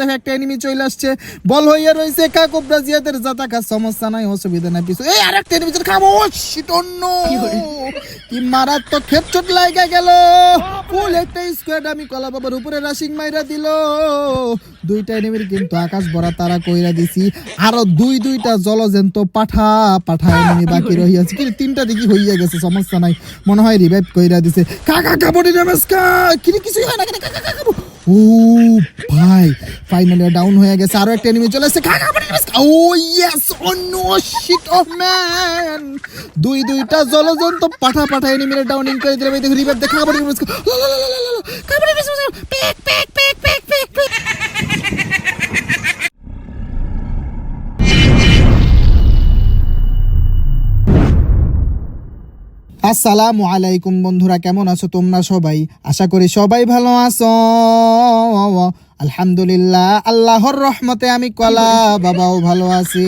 দেখো একটা এনিমি চলে আসছে। বল হইয়া রয়েছে কাকবরা জিয়াদের জাতাকা সমস্যা নাই অসুবিধা নাই কিছু এই আরেকটা এনিমি চলে খাব অন্য কি মারাত্মক হেডশট লাগা গেল। ফুল একটা স্কোয়াড আমি কলা বাবার উপরে রাশিং মাইরা দিল। দুইটা এনিমির কিন্তু আকাশ ভরা তারা কইরা দিছি। আরও দুই দুইটা জলজন্ত পাঠা পাঠা এনিমি বাকি রহিয়াছে কিন্তু তিনটা দিকে হইয়া গেছে সমস্যা নাই। মনে হয় রিভাইভ কইরা দিছে। কাকা কাবডি নমস্কার! কি কিছুই হয় না কাকা কাকা ও ভাই ফাইনালি ডাউন হয়ে গেছে আরও একটা এনিমি চলে এসেছে কাকা কাবডি নমস্কার ও ইয়েস ও নো শিট অফ ম্যান দুই দুইটা জলজন্ত পাঠা পাঠা এনিমিরে ডাউনিং করে দিলে ভাই দেখো রিভাইভ দেখা কাবডি নমস্কার লা লা লা লা লা লা কাবডি নমস্কার পেক পেক পেক পেক আসসালামু আলাইকুম বন্ধুরা, কেমন আছো তোমরা সবাই? আশা করি সবাই ভালো আছো। আলহামদুলিল্লাহ, আল্লাহর রহমতে আমি কলা বাবাও ভালো আছি।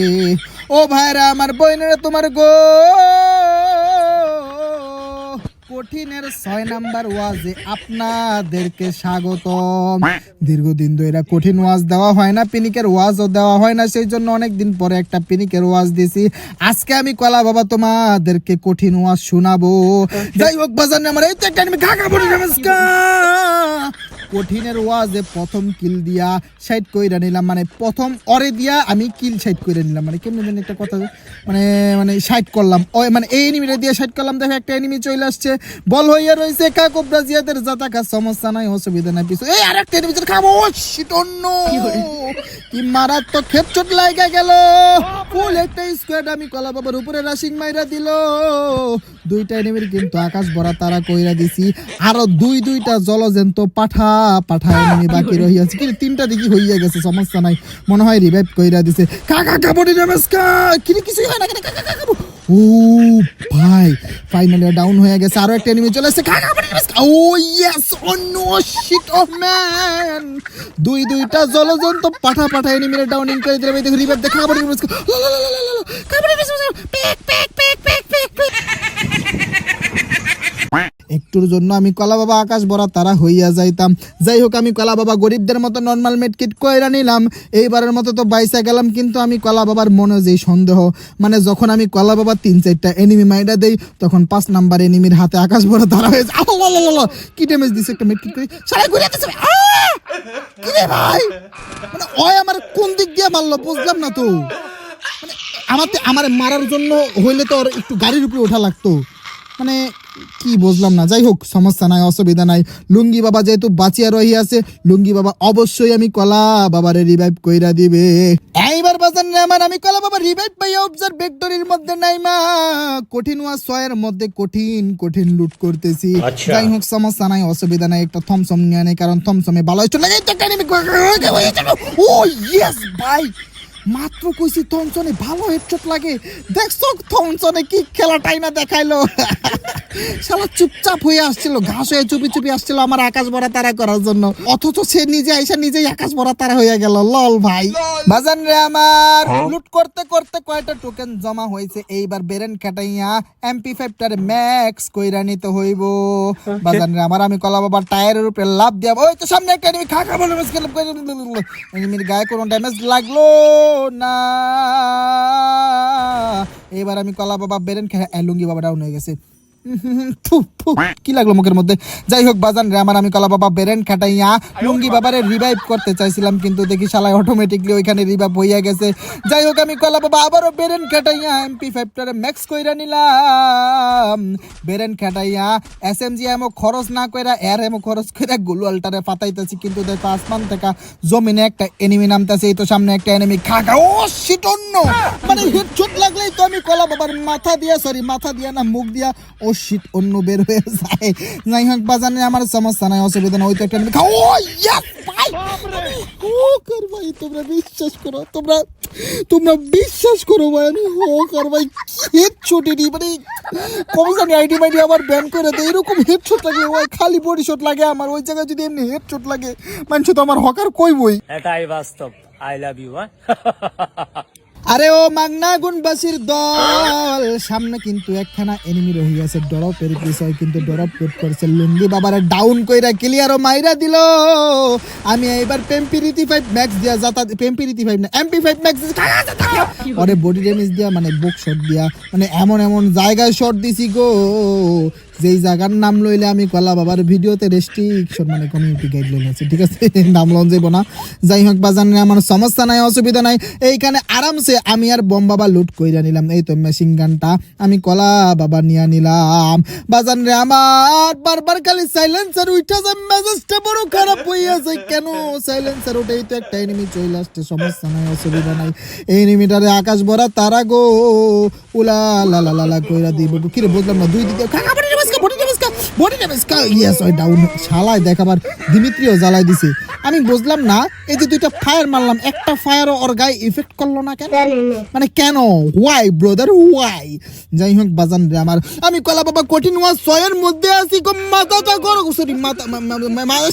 ও ভাইরা, আমার বইনেরা তোমার গো কঠিনের ছয় নাম্বার ওয়াজে আপনাদেরকে স্বাগতম। দীর্ঘদিন ধরে কঠিন ওয়াজ দেওয়া হয় না, পিনিকের ওয়াজও দেওয়া হয় না, সেই জন্য অনেক দিন পরে একটা পিনিকের ওয়াজ দিছি। আজকে আমি কলা বাবা তোমাদেরকে কঠিন ওয়াজ শোনাবো। যাই হোক বাজার আমার, এই তো একটা আমি কাকা পড়ে কঠিনের ওয়াজে প্রথম কিল দিয়া সাইড কইরা নিলাম মানে প্রথম অরে দিয়া আমি কিল সাইড করে নিলাম। মানে কেমন জানি একটা কথা মানে মানে সাইড করলাম। ওই মানে এই এনিমিটা দিয়ে সাইড করলাম দেখো একটা এনিমি চলে আসছে। বল হইয়া রয়েছে কাকবরা জিয়াদের জাতাকা সমস্যা নাই অসুবিধা নাই কিছু এই আরেকটা এনিমি চলে খাব শিট অন্য কি মারাত্মক হেডশট লাগা গেল। ফুল একটা স্কোয়াড আমি কলা বাবার উপরে রাশিং মাইরা দিল। দুইটা এনিমির কিন্তু আকাশ ভরা তারা কইরা দিছি। আরও দুই দুইটা জলজন্ত পাঠা পাঠা এনিমি বাকি রহিয়াছে। কিন্তু তিনটা দিকে হইয়া গেছে, সমস্যা নাই। মনে হয় রিভাইভ কইরা দিছে। কাকা কাবডি নমস্কার! কি কিছুই হয় না কাকা কাকা ও ভাই ফাইনালি ডাউন হয়ে গেছে আরও একটা এনিমি চলে এসেছে কাকা কাবডি নমস্কার ও ইয়েস ও নো শিট অফ ম্যান দুই দুইটা জলজন্ত পাঠা পাঠা এনিমিরে ডাউনিং করে দিলে ভাই দেখো রিভাইভ দেখা কাবডি নমস্কার লা লা লা লা লা লা কাবডি নমস্কার পেক পেক পেক পেক পেক পেক একটুর জন্য আমি কলা বাবা আকাশ ভরা তারা হইয়া যাইতাম। যাই হোক, আমি কলা বাবা গরিবদের মতো নর্মাল মেডকিট কয়রা নিলাম। এইবারের মতো তো বাইসা গেলাম, কিন্তু আমি কলা বাবার মনে যেই সন্দেহ মানে যখন আমি কলা বাবা তিন চারটা এনিমি মাইডা দেই, তখন পাঁচ নাম্বার এনিমির হাতে আকাশ ভরা তারা হয়ে যায়। কি ড্যামেজ দিছে একটা মেডকিট করে? সারা ঘুরে ভাই মানে ওই আমার কোন দিক দিয়ে মারলো বুঝলাম না তো। মানে আমার আমার মারার জন্য হইলে তো একটু গাড়ির উপরে ওঠা লাগতো। মানে কি বুঝলাম না? যাই হোক সমস্যা নাই অসুবিধা নাই। লুঙ্গি বাবা যেহেতু বাঁচিয়া রহি আছে লুঙ্গি বাবা অবশ্যই আমি কলা বাবারে রিভাইভ কইরা দিবে। এইবার বাজার না আমার আমি কলা বাবা রিভাইভ পাই অবজার ভেক্টরির মধ্যে নাই মা কঠিন ওয়া ছয়ের মধ্যে কঠিন কঠিন লুট করতেছি। আচ্ছা। যাই হোক সমস্যা নাই অসুবিধা নাই একটা থমসম নিয়ে নেই কারণ থমসমে ভালো চলে ও ইয়েস ভাই। মাত্র কইছি থমসনে ভালো হেডশট লাগে। দেখছ থমসনে কি খেলাটাই না দেখাইলো। শালা চুপচাপ হয়ে আসছিল ঘাস হয়ে চুপি চুপি আসছিল আমার আকাশ ভরা তারা করার জন্য। অথচ সে নিজে আইসা নিজেই আকাশ ভরা তারা হয়ে গেল। লল ভাই। বাজান রে আমার লুট করতে করতে কয়টা টোকেন জমা হয়েছে? এইবার বেরেন কাটাইয়া এমপি ফাইভটার ম্যাক্স কইরা নিতে হইব। বাজান রে আমার আমি কলা বাবার টায়ারের উপরে লাভ দিয়া ওই তো সামনে একটা এনিমি খা খা বলে এনিমির গায়ে কোনো ড্যামেজ লাগল না। এবার আমি কলা বাবা বেরেন খেয়ে লুঙ্গি বাবা ডাউন হয়ে গেছে। কি লাগল মুখের মধ্যে? যাই হোক, বাজান রে আমার আমি বাবা, বেরেন, খাটাইয়া লুঙ্গি বাবারে রিভাইভ করতে চাইছিলাম, কিন্তু দেখি শালায় অটোমেটিকলি ওইখানে রিভাইভ হইয়া গেছে। যাই হোক, আমি কলা বাবা আবারও বেরেন খাটাইয়া এমপি ফাইভটারে ম্যাক্স কইরা নিলাম। বেরেন খাটাইয়া এস এম জি এমও খরচ না কইরা এর এমও খরচ কইরা গুলওয়ালটারে পাতাইতেছি কিন্তু দেখো আসমান থেকে জমিনে একটা এনিমি নামতেছে, এই তো সামনে একটা এনিমি খাগা। ও মানে হেডশট লাগলেই তো আমি কলা বাবার মাথা দিয়া সরি মাথা দিয়া না, মুখ দিয়া, ও শিট অন্য বের হয়ে যায়। যাই হোক, বাজানে আমার সমস্যা নাই, অসুবিধা নাই ওই তো একটা enemy খা- ভাই! তোমরা বিশ্বাস করো, তোমরা তোমরা বিশ্বাস করো ভাই, আমি হো কর ভাই হেডশট এনি মানে জানি আইডি মাইডি আবার ব্যান করে দেয়, এরকম হেডশট লাগে ওই খালি বডি শট লাগে আমার, ওই জায়গায় যদি এমনি হেডশট লাগে, মানুষ তো আমার হকার কইবই। এটাই বাস্তব আই লাভ ইউ আরে ও মাগনা গুনবাসীর দল। সামনে কিন্তু একখানা এনিমি রহি আছে ডরপের বিষয় কিন্তু ডরপ পেট করছে। লুঙ্গি বাবারে ডাউন কইরা ক্লিয়ার ও মাইরা দিল। আমি এইবার পেম্পিরিটি ফাইভ ম্যাক্স দিয়া যাতা পেম্পিরিটি ফাইভ না এমপি ফাইভ ম্যাক্স ওরে বডি ড্যামেজ দিয়া মানে বুক শট দিয়া মানে এমন এমন জায়গায় শট দিছি গো। যেই জায়গার নাম লইলে আমি কলা বাবার ভিডিওতে রেস্ট্রিকশন মানে কমিউনিটি গাইডলাইন আছে, ঠিক আছে? নাম লন যাইব না। যাই হোক বাজার আমার সমস্যা নাই, অসুবিধা নাই। এইখানে আরামসে আমি আর বম বাবা লুট কইরা নিলাম। এই তো মেশিন গানটা আমি কলা বাবা নিয়ে নিলাম। বাজার রে আমার, বারবার খালি সাইলেন্সার উঠা যায়, মেজাজটা বড় খারাপ হইয়া যায়। কেন সাইলেন্সার উঠেই তো একটা এনিমি চলে আসছে, সমস্যা নাই, অসুবিধা নাই। এই এনিমিটারে আকাশ ভরা তারা গো উলা লা লা লা কইরা দিব কিরে, বুঝলাম না, দুই দিকে কাকা ইয়েস ওই ডাউন শালায় দেখাবার দিমিত্রিও জ্বালাই দিছে। আমি বুঝলাম না এই যে দুইটা ফায়ার মারলাম একটা ফায়ারও ওর গায়ে ইফেক্ট করল না কেন? মানে কেন? ওয়াই ব্রাদার ওয়াই যাই হোক বাজান রে আমার। আমি কলা বাবা কঠিন ওয়া ছয়ের মধ্যে আছি গো মাথাটা করো। সরি মাথা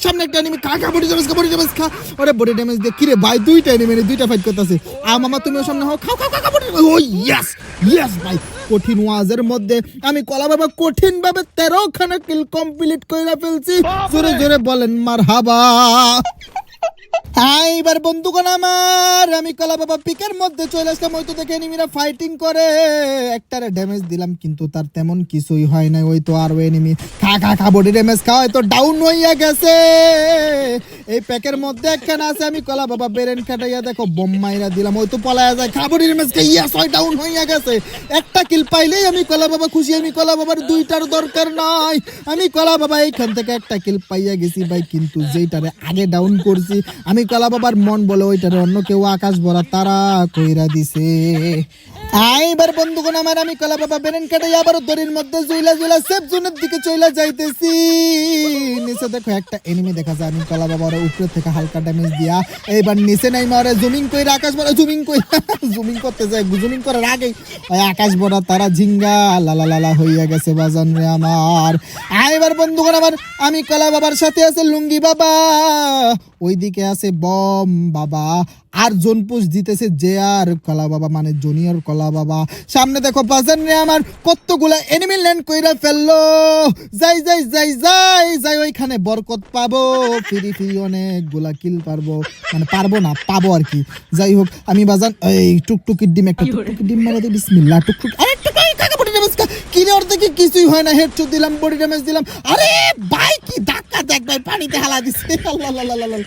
সামনে একটা এনিমি কাকা বডি ড্যামেজ খা বডি ড্যামেজ খা। ওরে বডি ড্যামেজ দিয়ে কিরে ভাই দুইটা এনিমি দুইটা ফাইট করতেছে। আ মামা তুমি ওর সামনে হও। খাও খাও খাও বডি ও ইয়েস ইয়েস ভাই। কঠিন ওয়াজের মধ্যে আমি কলা বাবা কঠিন ভাবে তেরো খানা কিল কমপ্লিট করে ফেলছি। জোরে জোরে বলেন মার হাবা হ্যাঁ এবার বন্ধুগণ আমার, আমি কলা বাবা পিকের মধ্যে চলে আসলাম। ওই তো দেখে এনিমিরা ফাইটিং করে। একটারে ড্যামেজ দিলাম, কিন্তু তার তেমন কিছুই হয় নাই। ওই তো আর এনিমি খা খা খা বডি ড্যামেজ খাওয়া তো ডাউন হইয়া গেছে। এই প্যাকের মধ্যে একখানা আছে, আমি কলা বাবা বেরেন কাটাইয়া দেখো, বোম মাইরা দিলাম, ওই তো পলায়া যায়। খা বডি ড্যামেজ খাই ইয়াস ডাউন হইয়া গেছে। একটা কিল পাইলেই আমি কলা বাবা খুশি, আমি কলা বাবার দুইটার দরকার নাই। আমি কলা বাবা এইখান থেকে একটা কিল পাইয়া গেছি ভাই, কিন্তু যেইটারে আগে ডাউন করছি, আমি কলা বাবার মন বলে ওইটারে অন্য কেউ আকাশ ভরা তারা কইরা দিছে। এইবার বন্ধুগণ, আমার আমি কলা বাবা বেরেন কাটে আবার দড়ির মধ্যে জুইলা জুইলা সেফ জোনের দিকে চইলা যাইতেছি। নিচে দেখো একটা এনিমি দেখা যায়, আমি কলা বাবার উপরে থেকে হালকা ড্যামেজ দিয়া এইবার নিচে নাই মারে জুমিং কইরা আকাশ ভরা জুমিং কই জুমিং করতে যায় জুমিং করার আগেই ওই আকাশ ভরা তারা ঝিঙ্গা লালা লালা হইয়া গেছে বাজান রে আমার। এইবার বন্ধুগণ, আমার আমি কলা বাবার সাথে আছে লুঙ্গি বাবা, ওইদিকে আছে বম বাবা আর জোন জোনপুষ দিতেছে যে আর কলা বাবা মানে জুনিয়র কলা বাবা। সামনে দেখো বাজার রে আমার কতগুলা এনিমি ল্যান্ড কইরা ফেলল। যাই যাই যাই যাই যাই ওইখানে বরকত পাবো। ফিরি ফিরি অনেকগুলা কিল পারব। মানে পারব না পাবো আর কি। যাই হোক আমি বাজান এই টুকটুকির ডিম একটা টুকটুকির ডিম মেরে দিই বিসমিল্লাহ টুকটুক। আরে টুকাই কাকা বডি ড্যামেজ কিনে ওর থেকে কিছুই হয় না। হেডশট দিলাম বডি ড্যামেজ দিলাম। আরে ভাই কি ধাক্কা দেখ ভাই পানিতে হালা দিছে। আল্লাহ আল্লাহ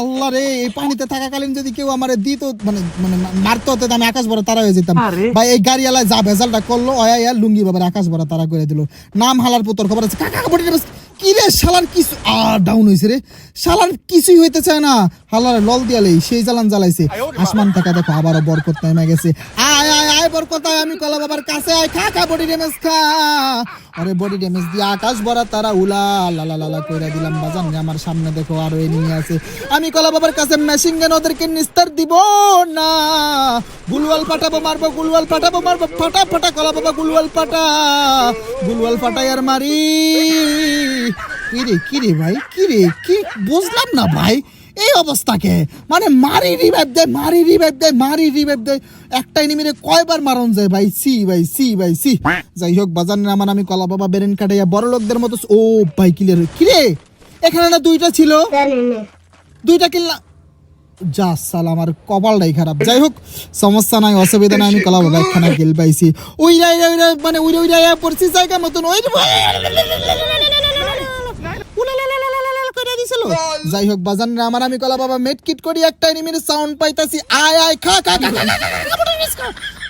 আল্লাহ রে এই পানিতে থাকাকালীন যদি কেউ আমারে দিত মানে মানে মারতে হতে আমি আকাশ ভরা তারা হয়ে যেতাম। ভাই এই গাড়িওয়ালা যা ভেজালটা করল অয়া ইয়া লুঙ্গি বাবার আকাশ ভরা তারা করে দিল। নাম হালার পুতর খবর আছে। কাকা বডি ড্যামেজ কি রে শালার কিছু আ ডাউন হয়েছে রে। শালার কিছুই হইতে চায় না। হালারে লল দিয়ালেই সেই জ্বালান জ্বালাইছে। আসমান থাকা দেখো আবারও বরকত নেমে গেছে। আয় আয় আয় বরকত আয় আমি কলা বাবার কাছে আয়। খা খা বডি ড্যামেজ খা। আরে বডি ড্যামেজ দিয়ে আকাশ ভরা তারা উলা লালা লালা কইরা দিলাম, বাজান আমার সামনে দেখো আরও এনিমি আছে। আমি কলা বাবার কাছে মেশিন গান ওদেরকে নিস্তার দিব না। গুলওয়াল পাঠাবো, মারবো, গুলওয়াল পাঠাবো, মারবো, ফাটা ফাটা কলা বাবা গুলওয়াল পাটা গুলওয়াল পাটাই আর মারি। কিরে কিরে ভাই কিরে কি বুঝলাম না ভাই এই অবস্থাকে। মানে মারি রিভাইভ দেয় মারি রিভাইভ দেয় মারি রিভাইভ দেয় একটা এনিমিরে কয়বার মারন যায় ভাই সি ভাই সি ভাই সি। যাই হোক বাজার আমার আমি কলা বাবা বেরেন কাটাইয়া বড় লোকদের মতো ও ভাই কিলের কিরে? এখানে না দুইটা ছিল? দুইটা কিল না যা সাল আমার কপালটাই খারাপ। যাই হোক সমস্যা নাই অসুবিধা নাই আমি কলা বাবা একখানা গেল পাইছি। ওই রাই রাই রাই মানে ওই ওই রাই পড়ছি জায়গা মতন ওই দিছিল যাই হোক বাজান আমার আমি কলা বাবা মেট কিট করি একটা এনিমির সাউন্ড পাইতাছি আয় আয় খা খা।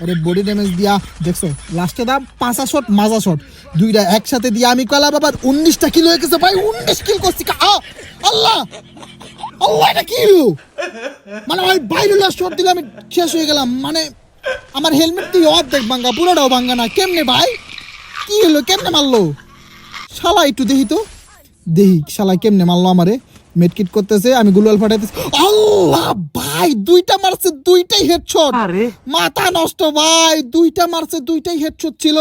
ওরে বডি ড্যামেজ দিয়া দেখছ লাস্টে দাম পাঁচা শট মাজা শট দুইটা একসাথে দিয়া আমি কলা বাবার উনিশটা কিলো হয়ে গেছে ভাই উনিশ কিল করছি আল্লাহ আল্লাহ এটা কি হলো? মানে ভাই বাইরে লাস্ট শট দিলে আমি শেষ হয়ে গেলাম মানে আমার হেলমেট দিয়ে অর্ধেক ভাঙ্গা পুরোটাও ভাঙ্গা না কেমনে ভাই কি হলো কেমনে মারলো শালা একটু দেখি তো দেখি শালা কেমনে মারলো আমারে? মেডকিট করতেছে আমি গুলওয়াল ফাটাইতেছি। আল্লাহ ভাই দুইটা মারছে দুইটাই হেডশট মাথা নষ্ট ভাই দুইটা মারছে দুইটাই হেডশট ছিল।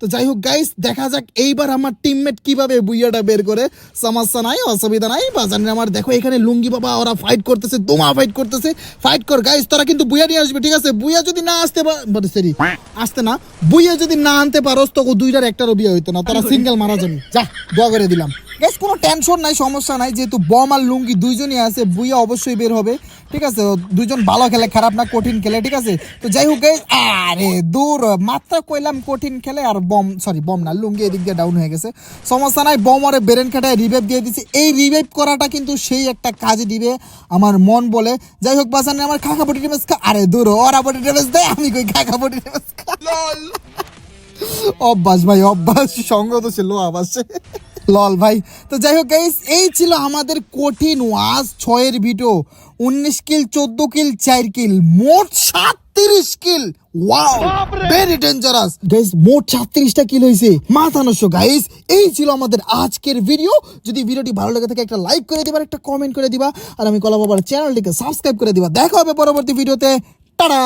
তো যাই হোক গাইস দেখা যাক এইবার আমার টিমমেট কীভাবে বুইয়াটা বের করে। সমস্যা নাই অসুবিধা নাই বাজানের আমার। দেখো এখানে লুঙ্গি বাবা ওরা ফাইট করতেছে দোমা ফাইট করতেছে। ফাইট কর গাইস তোরা কিন্তু বুইয়া নিয়ে আসবে ঠিক আছে? বুইয়া যদি না আসতে পারে সরি আসতে না বুইয়া যদি না আনতে পারোস তো দুইটার একটারও বিয়ে হইতো না তোরা সিঙ্গেল মারা যাবি। যা দোয়া করে দিলাম। গাইস কোনো টেনশন নাই সমস্যা নাই। যেহেতু বম আর লুঙ্গি দুইজনই আছে বুইয়া অবশ্যই বের হবে। ঠিক আছে দুজন ভালো খেলে খারাপ না কঠিন খেলে ঠিক আছে? তো যাই হোক গাইস আরে দূর মাত্রা কইলাম কঠিন খেলে আর বম সরি বম না লুঙ্গি এদিক দিয়ে ডাউন হয়ে গেছে। সমস্যা নাই বম আরে বেরেন কাটায় রিভাইভ দিয়ে দিছে। এই রিভাইভ করাটা কিন্তু সেই একটা কাজ দিবে আমার মন বলে। যাই হোক বাসানে আমার খাকা বটি ডেমেজ খা আরে দূর ওরা বটি ডেমেজ দেয় আমি কই খাকা বটি ডেমেজ খা অভ্যাস ভাই অভ্যাস সঙ্গ তো ছিল আবাসে লল ভাই। তো যাই হোক গাইস এই ছিল আমাদের কঠিন ওয়াজ ছয়ের ভিডিও উনিশ কিল চোদ্দ কিল চার কিল মোট সাতত্রিশ kill. Wow very dangerous guys মোট সাতত্রিশটা কিল হয়েছে। মাথা নষ্ট গাইস এই ছিল আমাদের আজকের ভিডিও যদি ভিডিওটি ভালো লেগে থাকে একটা লাইক করে দিবা একটা কমেন্ট করে দিবা। আর আমি কলা বাবার চ্যানেলটিকে সাবস্ক্রাইব করে দিবা। দেখা হবে পরবর্তী ভিডিওতে টাটা